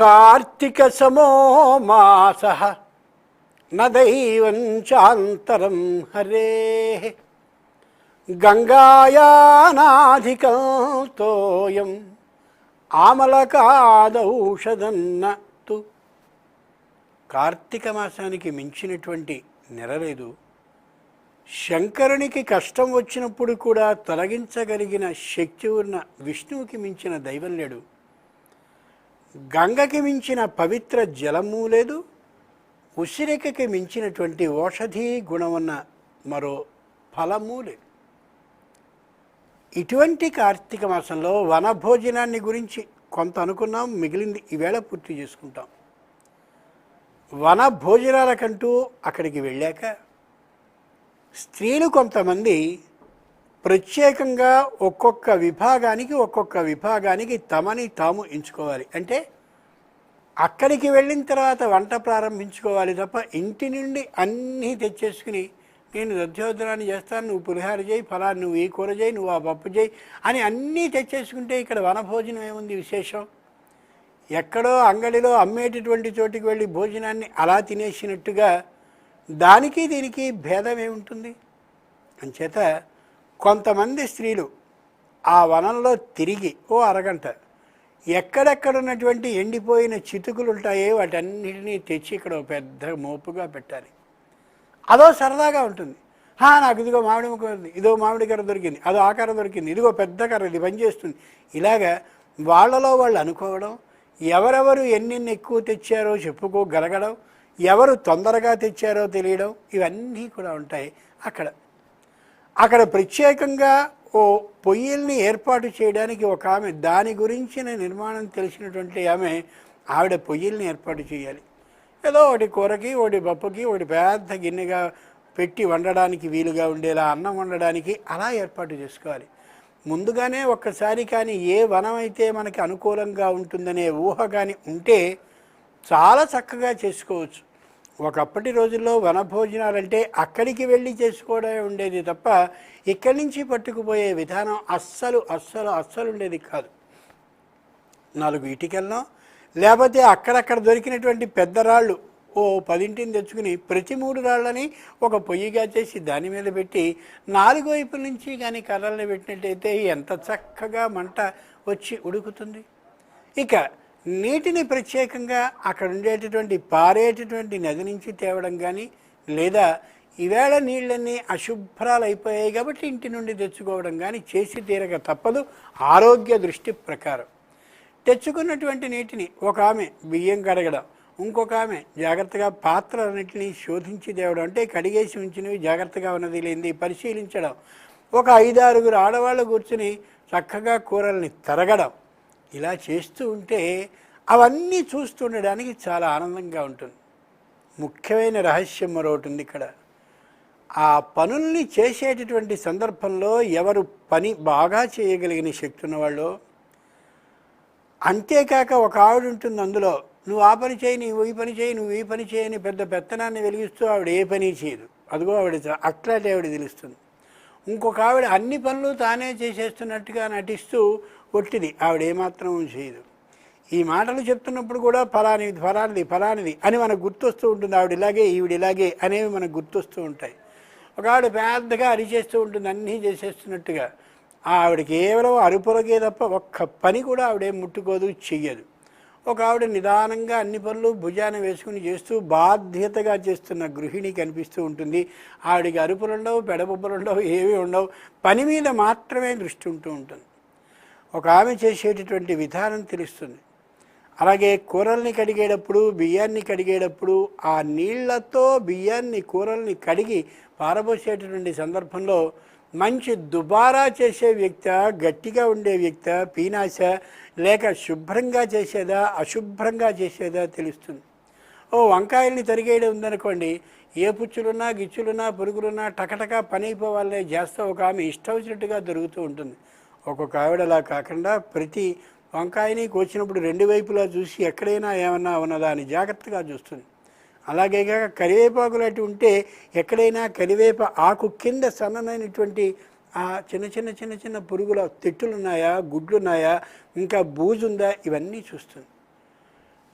కార్తీక సమో మాస న చాంతరం హరే గంగాయానాధికం తోయం ఆమలకాదౌషధన్నతు కార్తీక మాసానికి మించినటువంటి నెల లేదు. శంకరునికి కష్టం వచ్చినప్పుడు కూడా తొలగించగలిగిన శక్తి ఉన్న విష్ణువుకి మించిన దైవం లేడు. గంగకి మించిన పవిత్ర జలము లేదు ఉసిరికకి మించినటువంటి ఓషధీ గుణమున్న మరో ఫలము లేదు. ఇటువంటి కార్తీక మాసంలో వనభోజనాన్ని గురించి కొంత అనుకున్నాం మిగిలింది ఈవేళ పూర్తి చేసుకుంటాం. వన భోజనాలకంటూ అక్కడికి వెళ్ళాక స్త్రీలు కొంతమంది ప్రత్యేకంగా ఒక్కొక్క విభాగానికి ఒక్కొక్క విభాగానికి తమని తాము ఎంచుకోవాలి. అంటే అక్కడికి వెళ్ళిన తర్వాత వంట ప్రారంభించుకోవాలి తప్ప ఇంటి నుండి అన్నీ తెచ్చేసుకుని నేను దధ్యోదనాన్ని చేస్తాను నువ్వు పులిహార చేయి ఫలా నువ్వు ఈ కూర చేయి నువ్వు ఆ పప్పు చేయి అని అన్నీ తెచ్చేసుకుంటే ఇక్కడ వనభోజనం ఏముంది విశేషం? ఎక్కడో అంగడిలో అమ్మేటటువంటి చోటికి వెళ్ళి భోజనాన్ని అలా తినేసినట్టుగా దానికి దీనికి భేదం ఏముంటుంది? అంచేత కొంతమంది స్త్రీలు ఆ వనంలో తిరిగి ఓ అరగంట ఎక్కడెక్కడ ఉన్నటువంటి ఎండిపోయిన చితుకులు ఉంటాయో వాటన్నిటినీ తెచ్చి ఇక్కడ పెద్ద మోపుగా పెట్టాలి. అదో సరదాగా ఉంటుంది. నాకు ఇదిగో మామిడి ముక్క ఉంది ఇదో మామిడి కర్ర దొరికింది అదో ఆ కర్ర దొరికింది ఇదిగో పెద్ద కర్ర ఇది పనిచేస్తుంది ఇలాగా వాళ్ళలో వాళ్ళు అనుకోవడం ఎవరెవరు ఎన్నెన్ని ఎక్కువ తెచ్చారో చెప్పుకోగలగడం ఎవరు తొందరగా తెచ్చారో తెలియడం ఇవన్నీ కూడా ఉంటాయి అక్కడ. అక్కడ ప్రత్యేకంగా ఓ పొయ్యిల్ని ఏర్పాటు చేయడానికి ఒక ఆమె దాని గురించిన నిర్మాణం తెలిసినటువంటి ఆమె ఆవిడ పొయ్యిల్ని ఏర్పాటు చేయాలి. ఏదో ఒకటి కూరకి ఒకటి పప్పుకి ఒకటి పెద్ద గిన్నెగా పెట్టి వండడానికి వీలుగా ఉండేలా అన్నం వండడానికి అలా ఏర్పాటు చేసుకోవాలి. ముందుగానే ఒక్కసారి కానీ ఏ వనం అయితే మనకి అనుకూలంగా ఉంటుందనే ఊహ కానీ ఉంటే చాలా చక్కగా చేసుకోవచ్చు. ఒకప్పటి రోజుల్లో వనభోజనాలంటే అక్కడికి వెళ్ళి చేసుకోవడమే ఉండేది తప్ప ఇక్కడి నుంచి పట్టుకుపోయే విధానం అస్సలు అస్సలు అస్సలు ఉండేది కాదు. నాలుగు ఇటుకలను లేకపోతే అక్కడక్కడ దొరికినటువంటి పెద్ద రాళ్ళు ఓ పదింటిని తెచ్చుకుని ప్రతి మూడు రాళ్ళని ఒక పొయ్యిగా చేసి దాని మీద పెట్టి నాలుగు వైపుల నుంచి కానీ కర్రల్ని పెట్టినట్టయితే ఎంత చక్కగా మంట వచ్చి ఉడుకుతుంది. ఇక నీటిని ప్రత్యేకంగా అక్కడ ఉండేటటువంటి పారేటటువంటి నది నుంచి తేవడం కానీ లేదా ఈవేళ నీళ్ళన్నీ అశుభ్రాలు అయిపోయాయి కాబట్టి ఇంటి నుండి తెచ్చుకోవడం కానీ చేసి తీరక తప్పదు. ఆరోగ్య దృష్టి ప్రకారం. తెచ్చుకున్నటువంటి నీటిని ఒక ఆమె బియ్యం కడగడం ఇంకొక ఆమె జాగ్రత్తగా పాత్రలన్నింటినీ శోధించి తేవడం అంటే కడిగేసి ఉంచినవి జాగ్రత్తగా ఉన్నది లేనిది పరిశీలించడం ఒక ఐదారుగురు ఆడవాళ్ళు కూర్చుని చక్కగా కూరల్ని తరగడం ఇలా చేస్తూ ఉంటే అవన్నీ చూస్తుండడానికి చాలా ఆనందంగా ఉంటుంది. ముఖ్యమైన రహస్యం మరొకటి ఉంది ఇక్కడ. ఆ పనుల్ని చేసేటటువంటి సందర్భంలో ఎవరు పని బాగా చేయగలిగిన శక్తి ఉన్నవాళ్ళు? అంతేకాక ఒక ఆవిడ ఉంటుంది అందులో నువ్వు ఆ పని చేయి నువ్వు ఈ పని చేయి నువ్వు ఈ పని చేయని పెద్ద పెత్తనాన్ని వెలిగిస్తూ ఆవిడ ఏ పని చేయదు. అదిగో ఆవిడ అట్లాంటి ఆవిడ తెలుస్తుంది. ఇంకొక ఆవిడ అన్ని పనులు తానే చేసేస్తున్నట్టుగా నటిస్తూ ఒట్టిది. ఆవిడ ఏమాత్రం చేయదు. ఈ మాటలు చెప్తున్నప్పుడు కూడా ఫలానిది ఫలానిది ఫలానిది అని మనకు గుర్తొస్తూ ఉంటుంది. ఆవిడ ఇలాగే ఈవిడ ఇలాగే అనేవి మనకు గుర్తొస్తూ ఉంటాయి. ఒక ఆవిడ పెద్దగా అరిచేస్తూ ఉంటుంది అన్నీ చేసేస్తున్నట్టుగా. ఆవిడ కేవలం అరుపులకే తప్ప ఒక్క పని కూడా ఆవిడేం ముట్టుకోదు చెయ్యదు. ఒక ఆవిడ నిదానంగా అన్ని పనులు భుజాన వేసుకుని చేస్తూ బాధ్యతగా చేస్తున్న గృహిణి కనిపిస్తూ ఉంటుంది. ఆవిడికి అరుపులు ఉండవు పెడబొబ్బలు ఉండవు ఏమీ ఉండవు. పని మీద మాత్రమే దృష్టి ఉంటూ ఉంటుంది. ఒక ఆమె చేసేటటువంటి విధానం తెలుస్తుంది. అలాగే కూరల్ని కడిగేటప్పుడు బియ్యాన్ని కడిగేటప్పుడు ఆ నీళ్ళతో బియ్యాన్ని కూరల్ని కడిగి పారబోసేటటువంటి సందర్భంలో మంచి దుబారా చేసే వ్యక్త గట్టిగా ఉండే వ్యక్త పీనాశ లేక శుభ్రంగా చేసేదా అశుభ్రంగా చేసేదా తెలుస్తుంది. ఓ వంకాయల్ని తరిగేయడం ఉందనుకోండి ఏ పుచ్చులున్నా గిచ్చులున్నా పురుగులున్నా టకటకా పని అయిపోవాలనే చేస్తే ఒక ఆమె ఇష్టం వచ్చినట్టుగా దొరుకుతూ ఉంటుంది. ఒక్కొక్క ఆవిడ అలా కాకుండా ప్రతి వంకాయని కోచినప్పుడు రెండు వైపులా చూసి ఎక్కడైనా ఏమన్నా ఉన్నదా అని జాగ్రత్తగా చూస్తుంది. అలాగే కాక కరివేపాకు అటు ఉంటే ఎక్కడైనా కరివేప ఆకు కింద సన్ననైనటువంటి ఆ చిన్న చిన్న చిన్న చిన్న పురుగుల తెట్టులు ఉన్నాయా గుడ్లు ఉన్నాయా ఇంకా బూజుందా ఇవన్నీ చూస్తుంది.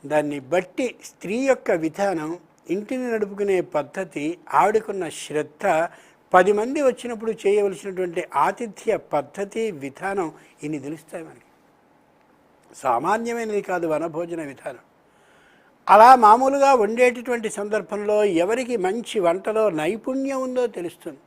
దాన్ని బట్టి స్త్రీ యొక్క విధానం ఇంటిని నడుపుకునే పద్ధతి ఆవిడకున్న శ్రద్ధ పది మంది వచ్చినప్పుడు చేయవలసినటువంటి ఆతిథ్య పద్ధతి విధానం ఇన్ని తెలుస్తాయి మనకి. సామాన్యమైనది కాదు వనభోజన విధానం. అలా మామూలుగా వండేటటువంటి సందర్భంలో ఎవరికి మంచి వంటలో నైపుణ్యం ఉందో తెలుస్తుంది.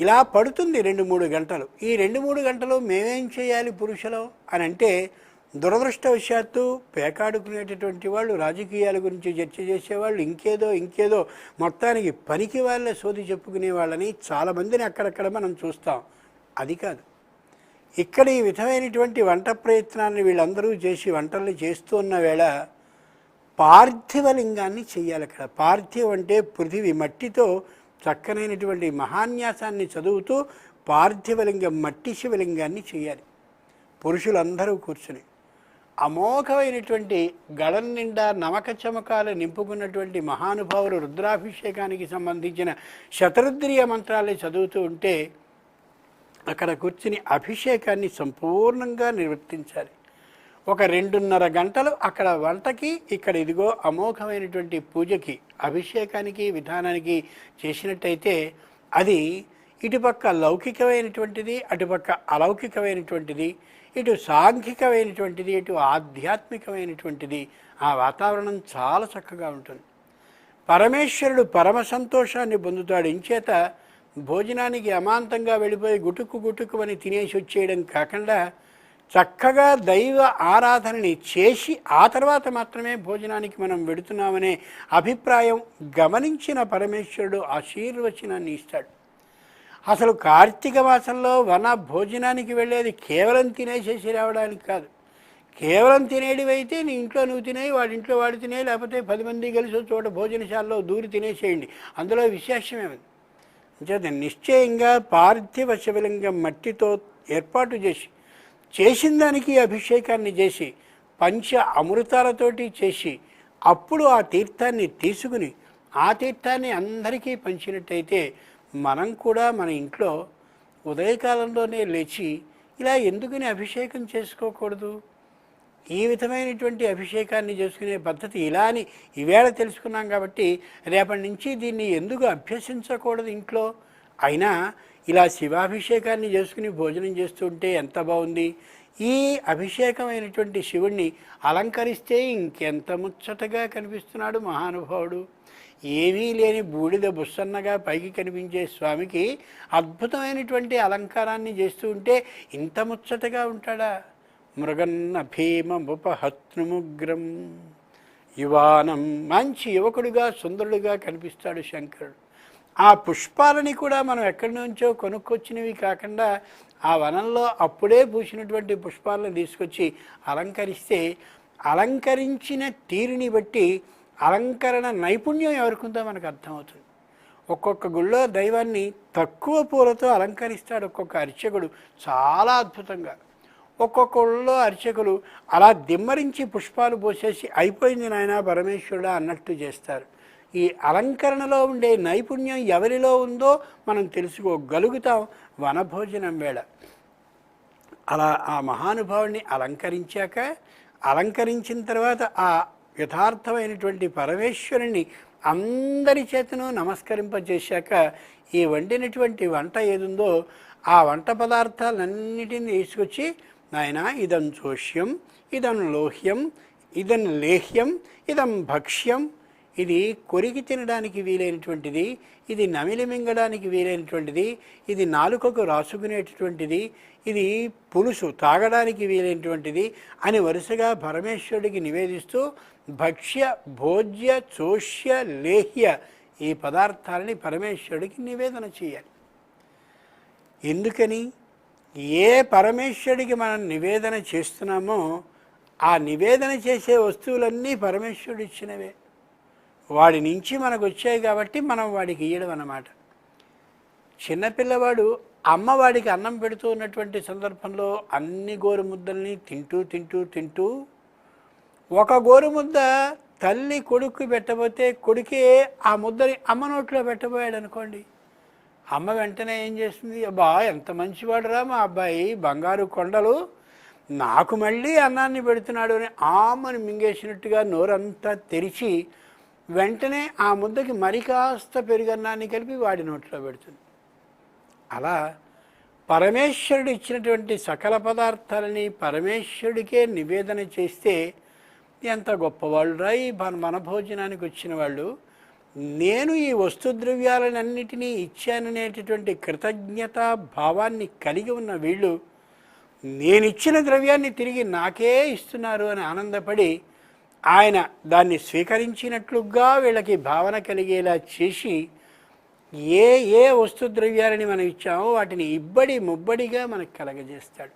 ఇలా పడుతుంది రెండు మూడు గంటలు. ఈ రెండు మూడు గంటలు మేమేం చేయాలి పురుషులు అని అంటే దురదృష్టవశాత్తు పేకాడుకునేటటువంటి వాళ్ళు రాజకీయాల గురించి చర్చ చేసేవాళ్ళు ఇంకేదో ఇంకేదో మొత్తానికి పనికి వాళ్ళే సోది చెప్పుకునే వాళ్ళని చాలామందిని అక్కడక్కడ మనం చూస్తాం. అది కాదు. ఇక్కడ ఈ విధమైనటువంటి వంట ప్రయత్నాన్ని వీళ్ళందరూ చేసి వంటల్ని చేస్తూ ఉన్న వేళ పార్థివలింగాన్ని చేయాలి అక్కడ. పార్థివం అంటే పృథివి మట్టితో చక్కనైనటువంటి మహాన్యాసాన్ని చదువుతూ పార్థివలింగం మట్టి శివలింగాన్ని చేయాలి పురుషులందరూ కూర్చుని. అమోఘమైనటువంటి గళం నిండా నమక చమకాలు నింపుకున్నటువంటి మహానుభావులు రుద్రాభిషేకానికి సంబంధించిన శతరుద్రియ మంత్రాలు చదువుతూ ఉంటే అక్కడ కూర్చుని అభిషేకాన్ని సంపూర్ణంగా నిర్వర్తించాలి. ఒక రెండున్నర గంటలు అక్కడ వంటకి ఇక్కడ ఇదిగో అమోఘమైనటువంటి పూజకి అభిషేకానికి విధానానికి చేసినట్టయితే అది ఇటుపక్క లౌకికమైనటువంటిది అటుపక్క అలౌకికమైనటువంటిది ఇటు సాంఘికమైనటువంటిది ఇటు ఆధ్యాత్మికమైనటువంటిది. ఆ వాతావరణం చాలా చక్కగా ఉంటుంది. పరమేశ్వరుడు పరమ సంతోషాన్ని పొందుతాడు. ఇంచేత భోజనానికి అమాంతంగా వెళ్ళిపోయి గుటుక్కు గుటుక్కు అని తినేసి వచ్చేయడం కాకుండా చక్కగా దైవ ఆరాధనని చేసి ఆ తర్వాత మాత్రమే భోజనానికి మనం వెడుతున్నామనే అభిప్రాయం గమనించిన పరమేశ్వరుడు ఆశీర్వచనాన్ని ఇస్తాడు. అసలు కార్తీక మాసంలో వన భోజనానికి వెళ్ళేది కేవలం తినేసేసి రావడానికి కాదు. కేవలం తినేటివైతే నీ ఇంట్లో నువ్వు తినేయి వాడి ఇంట్లో వాడు తినే లేకపోతే పది మంది కలిసి చోట భోజనశాలలో దూరి తినేసేయండి. అందులో విశేషమేమిది అంచేత నిశ్చయంగా పార్థివ శివలింగం మట్టితో ఏర్పాటు చేసి చేసిన దానికి అభిషేకాన్ని చేసి పంచ అమృతాలతోటి చేసి అప్పుడు ఆ తీర్థాన్ని తీసుకుని ఆ తీర్థాన్ని అందరికీ పంచినట్టయితే మనం కూడా మన ఇంట్లో ఉదయకాలంలోనే లేచి ఇలా ఎందుకని అభిషేకం చేసుకోకూడదు? ఈ విధమైనటువంటి అభిషేకాన్ని చేసుకునే పద్ధతి ఇలా అని ఈవేళ తెలుసుకున్నాం కాబట్టి రేపటి నుంచి దీన్ని ఎందుకు అభ్యసించకూడదు ఇంట్లో? అయినా ఇలా శివాభిషేకాన్ని చేసుకుని భోజనం చేస్తుంటే ఎంత బాగుంది? ఈ అభిషేకమైనటువంటి శివుణ్ణి అలంకరిస్తే ఇంకెంత ముచ్చటగా కనిపిస్తున్నాడు మహానుభావుడు. ఏమీ లేని బూడిద బుస్సన్నగా పైకి కనిపించే స్వామికి అద్భుతమైనటువంటి అలంకారాన్ని చేస్తూ ఉంటే ఇంత ముచ్చటగా ఉంటాడా? మృగన్న భీమముపహత్నుముగ్రం యువానం మంచి యువకుడుగా సుందరుడుగా కనిపిస్తాడు శంకరుడు. ఆ పుష్పాలని కూడా మనం ఎక్కడి నుంచో కొనుక్కొచ్చినవి కాకుండా ఆ వనంలో అప్పుడే పూసినటువంటి పుష్పాలను తీసుకొచ్చి అలంకరిస్తే అలంకరించిన తీరుని బట్టి అలంకరణ నైపుణ్యం ఎవరికుందో మనకు అర్థమవుతుంది. ఒక్కొక్క గుళ్ళో దైవాన్ని తక్కువ పూలతో అలంకరిస్తాడు ఒక్కొక్క అర్చకుడు. చాలా అద్భుతంగా. ఒక్కొక్కళ్ళ అర్చకులు అలా దిమ్మరించి పుష్పాలు పోసేసి అయిపోయింది నాయన పరమేశ్వరుడా అన్నట్టు చేస్తారు. ఈ అలంకరణలో ఉండే నైపుణ్యం ఎవరిలో ఉందో మనం తెలుసుకోగలుగుతాం వనభోజనం వేళ. అలా ఆ మహానుభావుడిని అలంకరించాక అలంకరించిన తర్వాత ఆ యథార్థమైనటువంటి పరమేశ్వరుని అందరి చేతను నమస్కరింపజేశాక ఈ వండినటువంటి వంట ఏదుందో ఆ వంట పదార్థాలన్నిటిని తీసుకొచ్చి నాయన ఇదం చోష్యం ఇదం లోహ్యం ఇదం లేహ్యం ఇదం భక్ష్యం ఇది కొరికి తినడానికి వీలైనటువంటిది ఇది నమిలి మింగడానికి వీలైనటువంటిది ఇది నాలుకకు రాసుకునేటటువంటిది ఇది పులుసు తాగడానికి వీలైనటువంటిది అని వరుసగా పరమేశ్వరుడికి నివేదిస్తూ భక్ష్య భోజ్య చోష్య లేహ్య ఈ పదార్థాలని పరమేశ్వరుడికి నివేదన చేయాలి. ఎందుకని? ఏ పరమేశ్వరుడికి మనం నివేదన చేస్తున్నామో ఆ నివేదన చేసే వస్తువులన్నీ పరమేశ్వరుడు ఇచ్చినవే. వాడి నుంచి మనకు వచ్చాయి కాబట్టి మనం వాడికి ఇయ్యడం అన్నమాట. చిన్నపిల్లవాడు అమ్మ వాడికి అన్నం పెడుతూ ఉన్నటువంటి సందర్భంలో అన్ని గోరు ముద్దల్ని తింటూ తింటూ తింటూ ఒక గోరు ముద్ద తల్లి కొడుకు పెట్టబోతే కొడుకే ఆ ముద్దని అమ్మ నోట్లో పెట్టబోయాడు అనుకోండి. అమ్మ వెంటనే ఏం చేస్తుంది? అబ్బా ఎంత మంచివాడురా మా అబ్బాయి బంగారు కొండలు నాకు మళ్ళీ అన్నాన్ని పెడుతున్నాడు అని ఆమని మింగేసినట్టుగా నోరంతా తెరిచి వెంటనే ఆ ముద్దకి మరి కాస్త పెరుగన్నాన్ని కలిపి వాడి నోట్లో పెడుతుంది. అలా పరమేశ్వరుడు ఇచ్చినటువంటి సకల పదార్థాలని పరమేశ్వరుడికే నివేదన చేస్తే ఎంత గొప్పవాళ్ళు రాయి ఈ మన భోజనానికి వచ్చిన వాళ్ళు. నేను ఈ వస్తుద్రవ్యాలన్నిటినీ ఇచ్చాననేటటువంటి కృతజ్ఞతా భావాన్ని కలిగి ఉన్న వీళ్ళు నేనిచ్చిన ద్రవ్యాన్ని తిరిగి నాకే ఇస్తున్నారు అని ఆనందపడి ఆయన దాన్ని స్వీకరించినట్లుగా వీళ్ళకి భావన కలిగేలా చేసి ఏ ఏ వస్తు ద్రవ్యాలని మనం ఇచ్చామో వాటిని ఇబ్బడి ముబ్బడిగా మనకు కలగజేస్తాడు.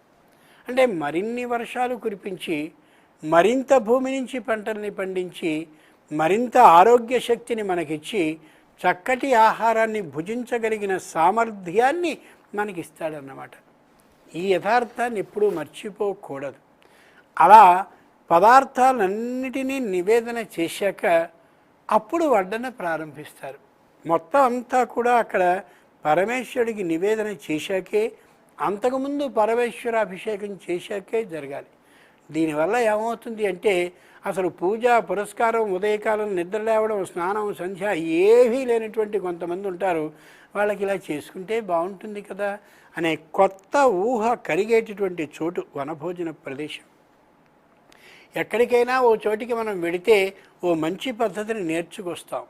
అంటే మరిన్ని వర్షాలు కురిపించి మరింత భూమి నుంచి పంటల్ని పండించి మరింత ఆరోగ్య శక్తిని మనకిచ్చి చక్కటి ఆహారాన్ని భుజించగలిగిన సామర్థ్యాన్ని మనకిస్తాడన్నమాట. ఈ యథార్థాన్ని ఎప్పుడూ మర్చిపోకూడదు. అలా పదార్థాలన్నిటినీ నివేదన చేశాక అప్పుడు వడ్డన ప్రారంభిస్తారు. మొత్తం అంతా కూడా అక్కడ పరమేశ్వరుడికి నివేదన చేశాకే అంతకుముందు పరమేశ్వరాభిషేకం చేశాకే జరగాలి. దీనివల్ల ఏమవుతుంది అంటే అసలు పూజ పురస్కారం ఉదయకాలం నిద్ర లేవడం స్నానం సంధ్య ఏవీ లేనటువంటి కొంతమంది ఉంటారు. వాళ్ళకి ఇలా చేసుకుంటే బాగుంటుంది కదా అనే కొత్త ఊహ కరిగేటటువంటి చోటు వనభోజన ప్రదేశం. ఎక్కడికైనా ఓ చోటికి మనం వెడితే ఓ మంచి పద్ధతిని నేర్చుకొస్తాం.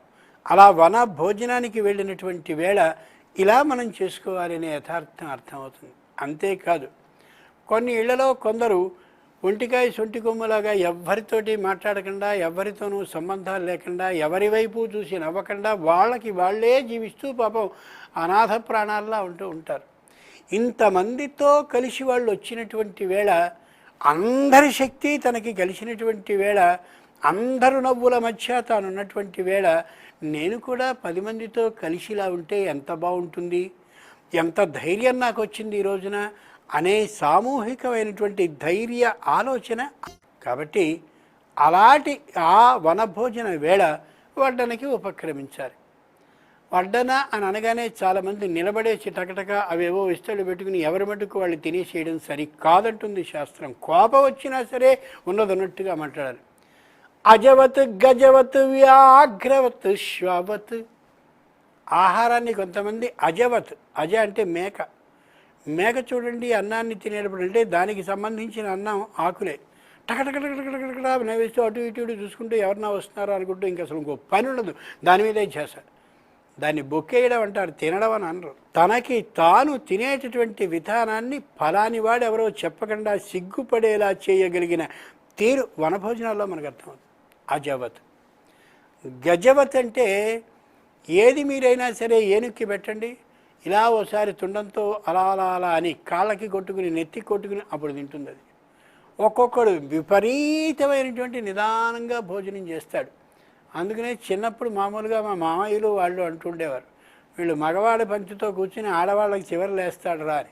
అలా వన భోజనానికి వెళ్ళినటువంటి వేళ ఇలా మనం చేసుకోవాలనే యథార్థం అర్థమవుతుంది. అంతేకాదు కొన్ని ఇళ్ళలో కొందరు ఒంటికాయ సొంటి కొమ్ములాగా ఎవ్వరితోటి మాట్లాడకుండా ఎవరితోనూ సంబంధాలు లేకుండా ఎవరి వైపు చూసి నవ్వకుండా వాళ్ళకి వాళ్ళే జీవిస్తూ పాపం అనాథ ప్రాణాల్లా ఉంటూ ఉంటారు. ఇంతమందితో కలిసి వాళ్ళు వచ్చినటువంటి వేళ అందరి శక్తి తనకి కలిసినటువంటి వేళ అందరు నవ్వుల మధ్య తానున్నటువంటి వేళ నేను కూడా పది మందితో కలిసిలా ఉంటే ఎంత బాగుంటుంది? ఎంత ధైర్యం నాకు వచ్చింది ఈ రోజున? అనే సామూహికమైనటువంటి ధైర్య ఆలోచన. కాబట్టి అలాంటి ఆ వనభోజన వేళ వడ్డనకి ఉపక్రమించాలి. వడ్డన అని అనగానే చాలామంది నిలబడేసి టకటక అవేవో ఇస్తలు పెట్టుకుని ఎవరి మటుకు వాళ్ళు తినేసేయడం సరి కాదంటుంది శాస్త్రం. కోపం వచ్చినా సరే ఉన్నదన్నట్టుగా మాట్లాడాలి. అజవత్ గజవత్ వ్యాఘ్రవత్ శ్వవత్. ఆహారాన్ని కొంతమంది అజవత్ అజ అంటే మేక. మేక చూడండి అన్నాన్ని తినేటప్పుడు అంటే దానికి సంబంధించిన అన్నం ఆకులే. టకటకటకటకటకటకట నవ్వేస్తూ అటు ఇటు ఇటు చూసుకుంటూ ఎవరన్నా వస్తున్నారో అనుకుంటూ ఇంకా అసలు ఇంకో పని ఉండదు. దాని మీదే చేశారు దాన్ని బొక్కేయడం అంటారు తినడం అని అనరు. తనకి తాను తినేటటువంటి విధానాన్ని ఫలాని వాడు ఎవరో చెప్పకుండా సిగ్గుపడేలా చేయగలిగిన తీరు వనభోజనాల్లో మనకు అర్థమవుతుంది. అజవత్. గజవత్ అంటే ఏది మీరైనా సరే ఏనుక్కి పెట్టండి ఇలా ఓసారి తుండంతో అలా అలా అలా అని కాళ్ళకి కొట్టుకుని నెత్తి కొట్టుకుని అప్పుడు తింటుంది అది ఒక్కొక్కడు విపరీతమైనటువంటి నిదానంగా భోజనం చేస్తాడు. అందుకనే చిన్నప్పుడు మామూలుగా మా మామయ్యలు వాళ్ళు అంటుండేవారు వీళ్ళు మగవాళ్ళ పంక్తితో కూర్చుని ఆడవాళ్ళకి చివరి లేస్తాడు రా అని.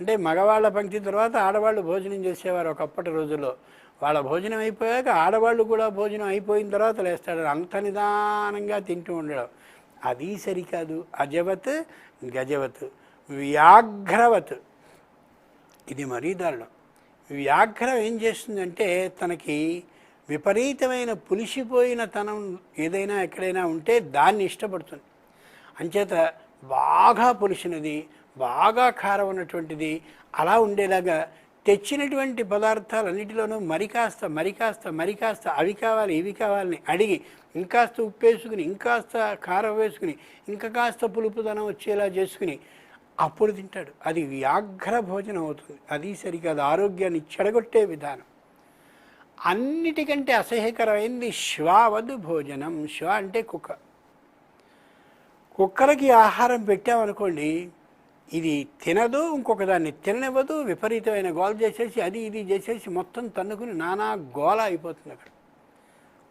అంటే మగవాళ్ళ పంక్తి తర్వాత ఆడవాళ్ళు భోజనం చేసేవారు ఒకప్పటి రోజుల్లో. వాళ్ళ భోజనం అయిపోయాక ఆడవాళ్ళు కూడా భోజనం అయిపోయిన తర్వాత లేస్తాడు. అంత నిదానంగా తింటూ ఉండడం. అది సరికాదు. అజవత్ గజవత్ వ్యాఘ్రవత్. ఇది మరీ దారుణం. వ్యాఘ్రం ఏం చేస్తుందంటే తనకి విపరీతమైన పులిసిపోయిన తనం ఏదైనా ఎక్కడైనా ఉంటే దాన్ని ఇష్టపడుతుంది. అంచేత బాగా పులిసినది బాగా కారం ఉన్నటువంటిది అలా ఉండేలాగా తెచ్చినటువంటి పదార్థాలన్నిటిలోనూ మరి కాస్త మరి కాస్త మరి కాస్త అవి కావాలి ఇవి కావాలని అడిగి ఇంకాస్త ఉప్పు వేసుకుని ఇంకాస్త కారం వేసుకుని ఇంకా కాస్త పులుపుదనం వచ్చేలా చేసుకుని అప్పుడు తింటాడు. అది వ్యాఘ్ర భోజనం అవుతుంది. అది సరికాదు ఆరోగ్యాన్ని చెడగొట్టే విధానం. అన్నిటికంటే అసహ్యకరమైంది శ్వావదు భోజనం. శ్వ అంటే కుక్క. కుక్కలకి ఆహారం పెట్టామనుకోండి ఇది తినదు ఇంకొక దాన్ని తిననివ్వదు విపరీతమైన గోల చేసేసి అది ఇది చేసేసి మొత్తం తన్నుకుని నానా గోల అయిపోతుంది అక్కడ.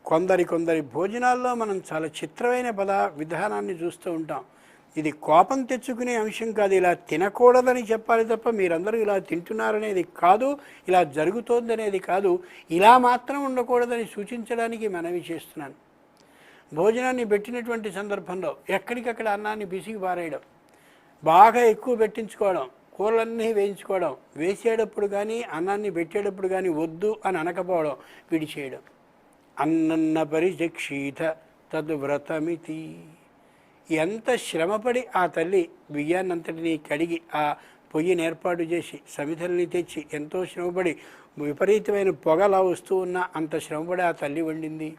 కొందరి కొందరి భోజనాల్లో మనం చాలా చిత్రమైన పద విధానాన్ని చూస్తూ ఉంటాం. ఇది కోపం తెచ్చుకునే అంశం కాదు ఇలా తినకూడదని చెప్పాలి తప్ప మీరందరూ ఇలా తింటున్నారనేది కాదు ఇలా జరుగుతోందనేది కాదు. ఇలా మాత్రం ఉండకూడదని సూచించడానికి మనవి చేస్తున్నాను. భోజనాన్ని పెట్టినటువంటి సందర్భంలో ఎక్కడికక్కడ అన్నాన్ని బిసిగి పారేయడం బాగా ఎక్కువ పెట్టించుకోవడం కూరలన్నీ వేయించుకోవడం వేసేటప్పుడు కానీ అన్నాన్ని పెట్టేటప్పుడు కానీ వద్దు అని అనకపోవడం విడిచేయడం. అన్నన్న పరిచక్షీత తద్వ్రతమితి. ఎంత శ్రమపడి ఆ తల్లి బియ్యాన్నంతటినీ కడిగి ఆ పొయ్యిని ఏర్పాటు చేసి సమితల్ని తెచ్చి ఎంతో శ్రమపడి విపరీతమైన పొగలా వస్తూ ఉన్న అంత శ్రమపడి ఆ తల్లి వండింది.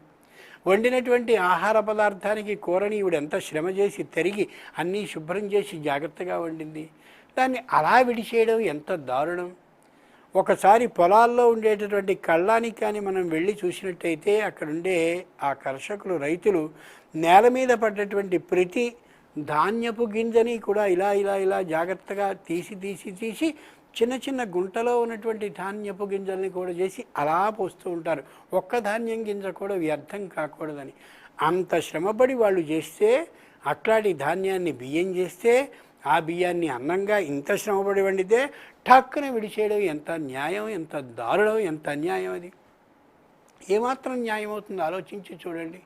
వండినటువంటి ఆహార పదార్థానికి కూరని ఈవిడ ఎంత శ్రమ చేసి తరిగి అన్నీ శుభ్రం చేసి జాగ్రత్తగా వండింది. దాన్ని అలా విడిచేయడం ఎంత దారుణం. ఒకసారి పొలాల్లో ఉండేటటువంటి కళ్ళానికి కానీ మనం వెళ్ళి చూసినట్టయితే అక్కడుండే ఆ కర్షకులు రైతులు నేల మీద పడ్డటువంటి ప్రతి ధాన్యపు గింజని కూడా ఇలా ఇలా ఇలా జాగ్రత్తగా తీసి తీసి తీసి చిన్న చిన్న గుంటలో ఉన్నటువంటి ధాన్యపు గింజల్ని కూడా చేసి అలా పోస్తూ ఉంటారు. ఒక్క ధాన్యం గింజ కూడా వ్యర్థం కాకూడదని. అంత శ్రమపడి వాళ్ళు చేస్తే అట్లాంటి ధాన్యాన్ని బియ్యం చేస్తే ఆ బియ్యాన్ని అన్నంగా ఇంత శ్రమపడి వండితే ఠక్కున విడిచేయడం ఎంత న్యాయం ఎంత దారుణం ఎంత అన్యాయం అది? ఏమాత్రం న్యాయం అవుతుంది? ఆలోచించి చూడండి.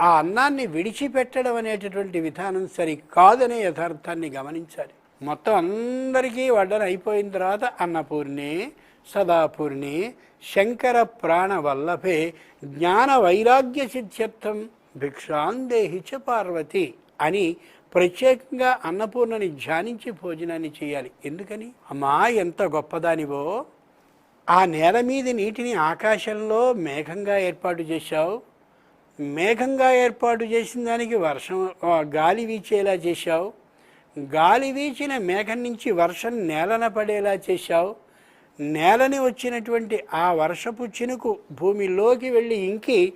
ఆ అన్నాన్ని విడిచిపెట్టడం అనేటటువంటి విధానం సరికాదనే యథార్థాన్ని గమనించాలి. మొత్తం అందరికీ వడ్డన అయిపోయిన తర్వాత అన్నపూర్ణి సదాపూర్ణి శంకర ప్రాణ వల్లభే జ్ఞాన వైరాగ్య సిద్ధ్యర్థం భిక్షాందేహి చ పార్వతి అని ప్రత్యేకంగా అన్నపూర్ణని ధ్యానించి భోజనాన్ని చేయాలి. ఎందుకని? అమ్మా ఎంత గొప్పదానివో. ఆ నేల మీద నీటిని ఆకాశంలో మేఘంగా ఏర్పాటు చేశావు. మేఘంగా ఏర్పాటు చేసిన దానికి వర్షం గాలి వీచేలా చేశావు. గాలి వీచిన మేఘం నుంచి వర్షం నేలన పడేలా చేశావు. నేలని వచ్చినటువంటి ఆ వర్షపు చినుకు భూమిలోకి వెళ్ళి ఇంకి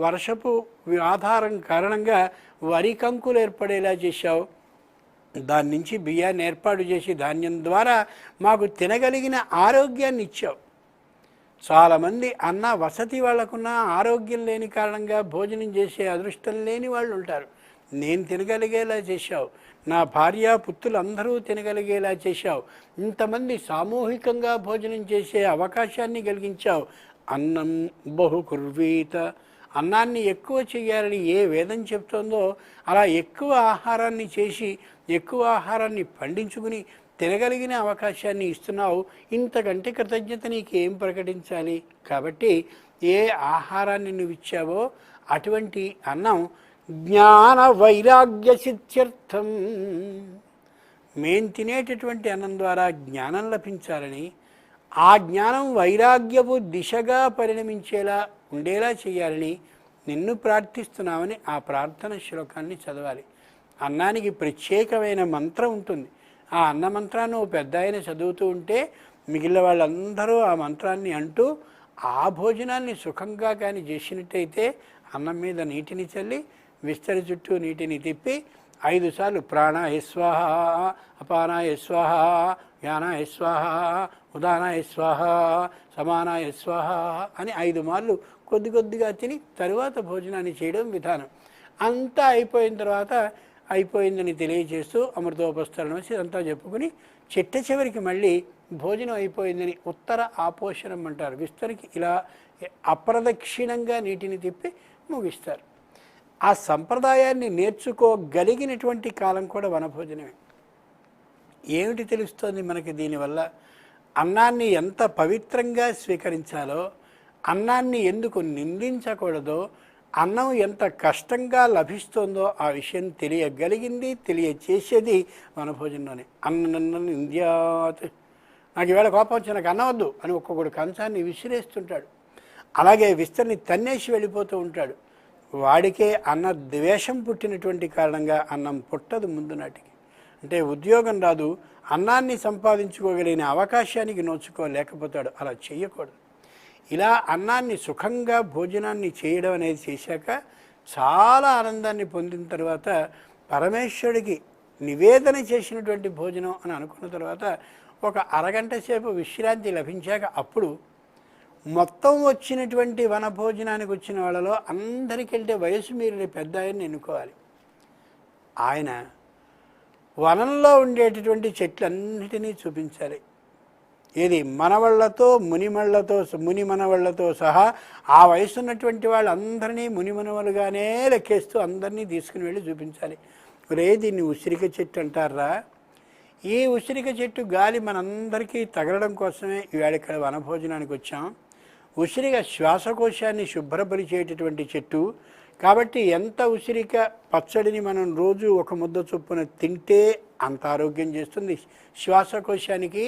వర్షపు ఆధారం కారణంగా వరి కంకులు ఏర్పడేలా చేశావు. దాని నుంచి బియ్యాన్ని ఏర్పాటు చేసి ధాన్యం ద్వారా మాకు తినగలిగిన ఆరోగ్యాన్ని ఇచ్చావు. చాలామంది అన్న వసతి వాళ్ళకున్న ఆరోగ్యం లేని కారణంగా భోజనం చేసే అదృష్టం లేని వాళ్ళు ఉంటారు. నేను తినగలిగేలా చేశావు. నా భార్య పుత్రులందరూ తినగలిగేలా చేశావు. ఇంతమంది సామూహికంగా భోజనం చేసే అవకాశాన్ని కలిగించావు. అన్నం బహు కుర్వీత. అన్నాన్ని ఎక్కువ చేయాలని ఏ వేదం చెప్తోందో అలా ఎక్కువ ఆహారాన్ని చేసి ఎక్కువ ఆహారాన్ని పండించుకుని తినగలిగిన అవకాశాన్ని ఇస్తున్నావు. ఇంతకంటే కృతజ్ఞత నీకు ఏం ప్రకటించాలి? కాబట్టి ఏ ఆహారాన్ని నువ్వు ఇచ్చావో అటువంటి అన్నం జ్ఞాన వైరాగ్య సిద్ధ్యర్థం. మేం తినేటటువంటి అన్నం ద్వారా జ్ఞానం లభించాలని ఆ జ్ఞానం వైరాగ్యపు దిశగా పరిణమించేలా ఉండేలా చేయాలని నిన్ను ప్రార్థిస్తున్నామని ఆ ప్రార్థన శ్లోకాన్ని చదవాలి. అన్నానికి ప్రత్యేకమైన మంత్రం ఉంటుంది. ఆ అన్న మంత్రాన్ని ఓ పెద్ద ఆయన చదువుతూ ఉంటే మిగిలిన వాళ్ళందరూ ఆ మంత్రాన్ని అంటూ ఆ భోజనాన్ని సుఖంగా కానీ చేసినట్టయితే అన్నం మీద నీటిని చల్లి విస్తరి చుట్టూ నీటిని తిప్పి ఐదు సార్లు ప్రాణాయ స్వాహ అపానాయ స్వాహ జ్ఞానాయ స్వాహ ఉదానాయ స్వాహ సమానాయ స్వాహ అని ఐదు మార్లు కొద్ది కొద్దిగా తిని తరువాత భోజనాన్ని చేయడం విధానం. అంతా అయిపోయిన తర్వాత అయిపోయిందని తెలియజేస్తూ అమృతోపస్తరణం వచ్చి అంతా చెప్పుకుని చిట్ట చివరికి మళ్ళీ భోజనం అయిపోయిందని ఉత్తర ఆపోషణం అంటారు. విస్తరికి ఇలా అప్రదక్షిణంగా నీటిని తిప్పి ముగిస్తారు. ఆ సంప్రదాయాన్ని నేర్చుకోగలిగినటువంటి కాలం కూడా వనభోజనమే. ఏమిటి తెలుస్తోంది మనకి దీనివల్ల? అన్నాన్ని ఎంత పవిత్రంగా స్వీకరించాలో అన్నాన్ని ఎందుకు నిందించకూడదో అన్నం ఎంత కష్టంగా లభిస్తుందో ఆ విషయం తెలియగలిగింది తెలియచేసేది వనభోజనంలోనే అన్న నింద్యాత్. నాకు ఈవేళ కోపం వచ్చి నాకు అన్నం వద్దు అని ఒక్కొక్కడు కంచాన్ని విసిరేస్తుంటాడు. అలాగే విస్తరిని తన్నేసి వెళ్ళిపోతూ ఉంటాడు. వాడికే అన్న ద్వేషం పుట్టినటువంటి కారణంగా అన్నం పుట్టదు ముందు నాటికి. అంటే ఉద్యోగం రాదు అన్నాన్ని సంపాదించుకోగలిగిన అవకాశానికి నోచుకోలేకపోతాడు. అలా చేయకూడదు ఇలా అన్నాన్ని సుఖంగా భోజనాన్ని చేయడం అనేది చేశాక చాలా ఆనందాన్ని పొందిన తర్వాత పరమేశ్వరుడికి నివేదన చేసినటువంటి భోజనం అని అనుకున్న తర్వాత ఒక అరగంట సేపు విశ్రాంతి లభించాక అప్పుడు మొత్తం వచ్చినటువంటి వనభోజనానికి వచ్చిన వాళ్ళలో అందరికంటే వయసు మీరిన పెద్ద ఆయన్ని ఎన్నుకోవాలి. ఆయన వనంలో ఉండేటటువంటి చెట్లన్నిటినీ చూపించాలి. ఇది మనవళ్ళతో మునిమళ్ళతో ముని మనవళ్ళతో సహా ఆ వయసు ఉన్నటువంటి వాళ్ళందరినీ మునిమనవలుగానే లెక్కేస్తూ అందరినీ తీసుకుని వెళ్ళి చూపించాలి. రే దీన్ని ఉసిరిక చెట్టు అంటారా? ఈ ఉసిరిక చెట్టు గాలి మనందరికీ తగలడం కోసమే ఇవాళ ఇక్కడ వనభోజనానికి వచ్చాం. ఉసిరిక శ్వాసకోశాన్ని శుభ్రపరిచేటటువంటి చెట్టు కాబట్టి ఎంత ఉసిరిక పచ్చడిని మనం రోజు ఒక ముద్ద చొప్పున తింటే అంత ఆరోగ్యం చేస్తుంది. శ్వాసకోశానికి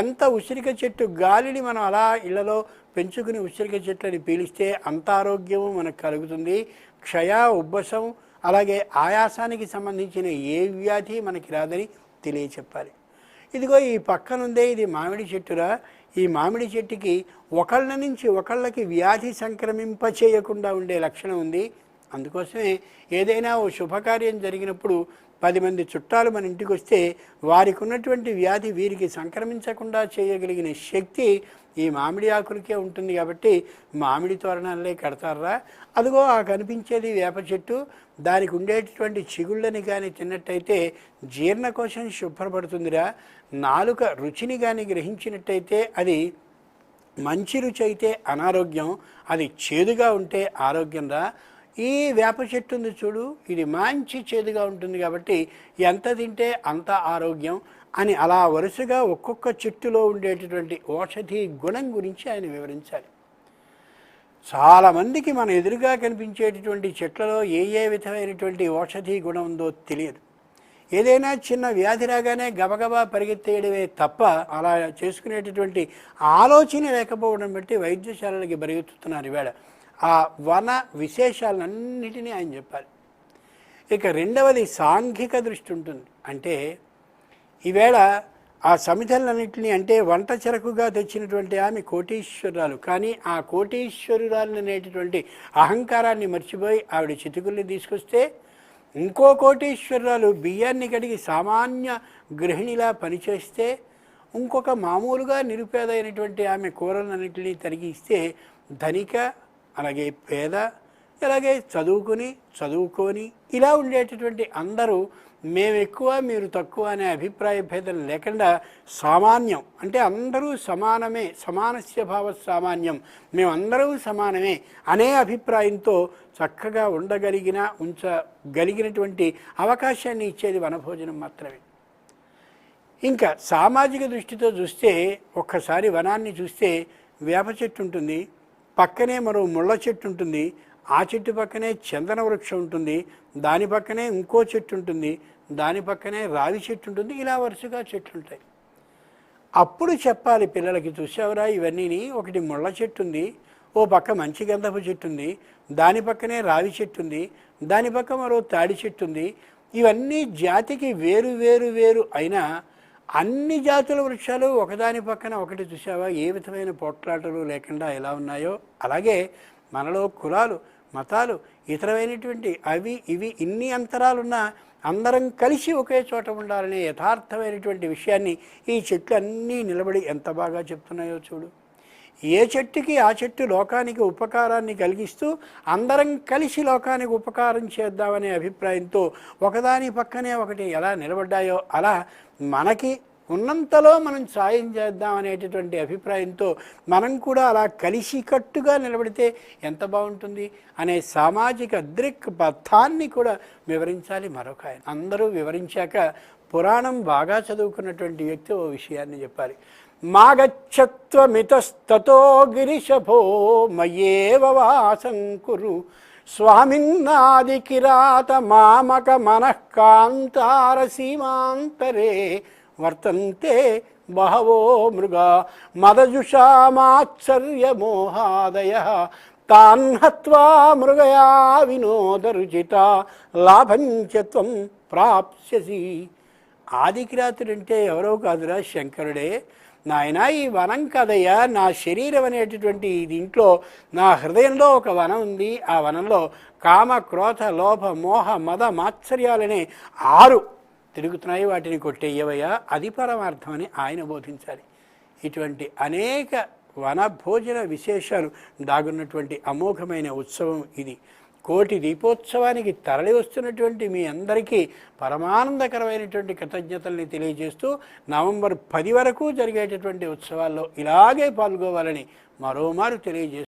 ఎంత ఉసిరిక చెట్టు గాలిని మనం అలా ఇళ్ళలో పెంచుకుని ఉసిరిక చెట్లని పీలిస్తే అంత ఆరోగ్యము మనకు కలుగుతుంది. క్షయ ఉబ్బసం అలాగే ఆయాసానికి సంబంధించిన ఏ వ్యాధి మనకి రాదని తెలియచెప్పాలి. ఇదిగో ఈ పక్కనుందే ఇది మామిడి చెట్టురా ఈ మామిడి చెట్టుకి ఒకళ్ళ నుంచి ఒకళ్ళకి వ్యాధి సంక్రమింప చేయకుండా ఉండే లక్షణం ఉంది. అందుకోసమే ఏదైనా ఓ శుభకార్యం జరిగినప్పుడు పది మంది చుట్టాలు మన ఇంటికి వస్తే వారికి ఉన్నటువంటి వ్యాధి వీరికి సంక్రమించకుండా చేయగలిగిన శక్తి ఈ మామిడి ఆకులకే ఉంటుంది కాబట్టి మామిడి తోరణాలే కడతారా? అదిగో ఆ కనిపించేది వేప చెట్టు. దానికి ఉండేటటువంటి చిగుళ్ళని కానీ తిన్నట్టయితే జీర్ణకోశం శుభ్రపడుతుందిరా. నాలుక రుచిని కానీ గ్రహించినట్టయితే అది మంచి రుచి అయితే అనారోగ్యం. అది చేదుగా ఉంటే ఆరోగ్యం రా ఈ వేప చెట్టు ఉంది చూడు ఇది మంచి చేదుగా ఉంటుంది కాబట్టి ఎంత తింటే అంత ఆరోగ్యం అని అలా వరుసగా ఒక్కొక్క చెట్టులో ఉండేటటువంటి ఔషధి గుణం గురించి ఆయన వివరించాలి. చాలామందికి మన ఎదురుగా కనిపించేటటువంటి చెట్లలో ఏ ఏ విధమైనటువంటి ఔషధి గుణం ఉందో తెలియదు. ఏదైనా చిన్న వ్యాధి రాగానే గబగబా పరిగెత్తేయడమే తప్ప అలా చేసుకునేటటువంటి ఆలోచన లేకపోవడం బట్టి వైద్యశాలలకి పరిగెత్తుతున్నారు ఈవేళ. ఆ వన విశేషాలన్నిటినీ ఆయన చెప్పాలి. ఇక రెండవది సాంఘిక దృష్టి ఉంటుంది. అంటే ఈవేళ ఆ సమిధలన్నింటినీ అంటే వంట చెరకుగా తెచ్చినటువంటి ఆమె కోటీశ్వరురాలు. కానీ ఆ కోటీశ్వరురాలు అనేటటువంటి అహంకారాన్ని మర్చిపోయి ఆవిడ చితుకుల్ని తీసుకొస్తే ఇంకో కోటీశ్వరురాలు బియ్యాన్ని కడిగి సామాన్య గృహిణిలా పనిచేస్తే ఇంకొక మామూలుగా నిరుపేదైనటువంటి ఆమె కూరలన్నింటినీ తరిగిస్తే ధనిక అలాగే పేద అలాగే చదువుకుని చదువుకొని ఇలా ఉండేటటువంటి అందరూ మేము ఎక్కువ మీరు తక్కువ అనే అభిప్రాయ భేదం లేకుండా సామాన్యం అంటే అందరూ సమానమే సమానస్య భావ సామాన్యం మేమందరూ సమానమే అనే అభిప్రాయంతో చక్కగా ఉండగలిగిన ఉంచగలిగినటువంటి అవకాశాన్ని ఇచ్చేది వనభోజనం మాత్రమే. ఇంకా సామాజిక దృష్టితో చూస్తే ఒక్కసారి వనాన్ని చూస్తే వేప చెట్టు ఉంటుంది. పక్కనే మరో ముళ్ళ చెట్టు ఉంటుంది. ఆ చెట్టు పక్కనే చందన వృక్షం ఉంటుంది. దాని పక్కనే ఇంకో చెట్టు ఉంటుంది. దాని పక్కనే రావి చెట్టు ఉంటుంది. ఇలా వరుసగా చెట్లు ఉంటాయి. అప్పుడు చెప్పాలి పిల్లలకి చూసావురా ఇవన్నీని ఒకటి ముళ్ళ చెట్టు ఉంది. ఓ పక్క మంచి గంధపు చెట్టు ఉంది. దాని పక్కనే రావి చెట్టు ఉంది. దాని పక్క మరో తాడి చెట్టు ఉంది. ఇవన్నీ జాతికి వేరు వేరు వేరు అయినా అన్ని జాతుల వృక్షాలు ఒకదాని పక్కన ఒకటి చూసావా? ఏ విధమైన పోట్లాటలు లేకుండా ఎలా ఉన్నాయో? అలాగే మనలో కులాలు మతాలు ఇతరమైనటువంటి అవి ఇవి ఇన్ని అంతరాలున్నా అందరం కలిసి ఒకే చోట ఉండాలనే యథార్థమైనటువంటి విషయాన్ని ఈ చెట్లు అన్నీ నిలబడి ఎంత బాగా చెప్తున్నాయో చూడు. ఏ చెట్టుకి ఆ చెట్టు లోకానికి ఉపకారాన్ని కలిగిస్తూ అందరం కలిసి లోకానికి ఉపకారం చేద్దామనే అభిప్రాయంతో ఒకదాని పక్కనే ఒకటి ఎలా నిలబడ్డాయో అలా మనకి ఉన్నంతలో మనం సాయం చేద్దాం అనేటటువంటి అభిప్రాయంతో మనం కూడా అలా కలిసికట్టుగా నిలబడితే ఎంత బాగుంటుంది అనే సామాజిక దృక్ పథాన్ని కూడా వివరించాలి మరొక ఆయన. అందరూ వివరించాక పురాణం బాగా చదువుకున్నటువంటి వ్యక్తి ఓ విషయాన్ని చెప్పాలి. మాగచ్చత్వమితస్తతో గిరిశభో మయేవ వాసంకురు స్వామిన్నాది కిరాత మామక మనఃకాంతార సీమాంతరే వర్తంతే బహవో మృగా. మదజుషామాశ్చర్యమోహాదయ తాన్ హత్వా మృగయా వినోదరుచిత. లాభంచత్వం ప్రాప్స్యసి. ఆదికిరాతుడంటే ఎవరో కాదురా శంకరుడే. నాయన ఈ వనం కదయ్యా నా శరీరం అనేటటువంటి దీంట్లో నా హృదయంలో ఒక వనం ఉంది. ఆ వనంలో కామ క్రోధ లోభ మోహ మద మాత్సర్యాలనే ఆరు తిరుగుతున్నాయి. వాటిని కొట్టేయవయ్యా అది పరమార్థమని ఆయన బోధించాలి. ఇటువంటి అనేక వనభోజన విశేషాలు దాగున్నటువంటి అమోఘమైన ఉత్సవం ఇది. కోటి దీపోత్సవానికి తరలి వస్తున్నటువంటి మీ అందరికీ పరమానందకరమైనటువంటి కృతజ్ఞతల్ని తెలియజేస్తూ నవంబర్ పది వరకు జరిగేటటువంటి ఉత్సవాల్లో ఇలాగే పాల్గొవాలని మరోమారు తెలియజేస్తూ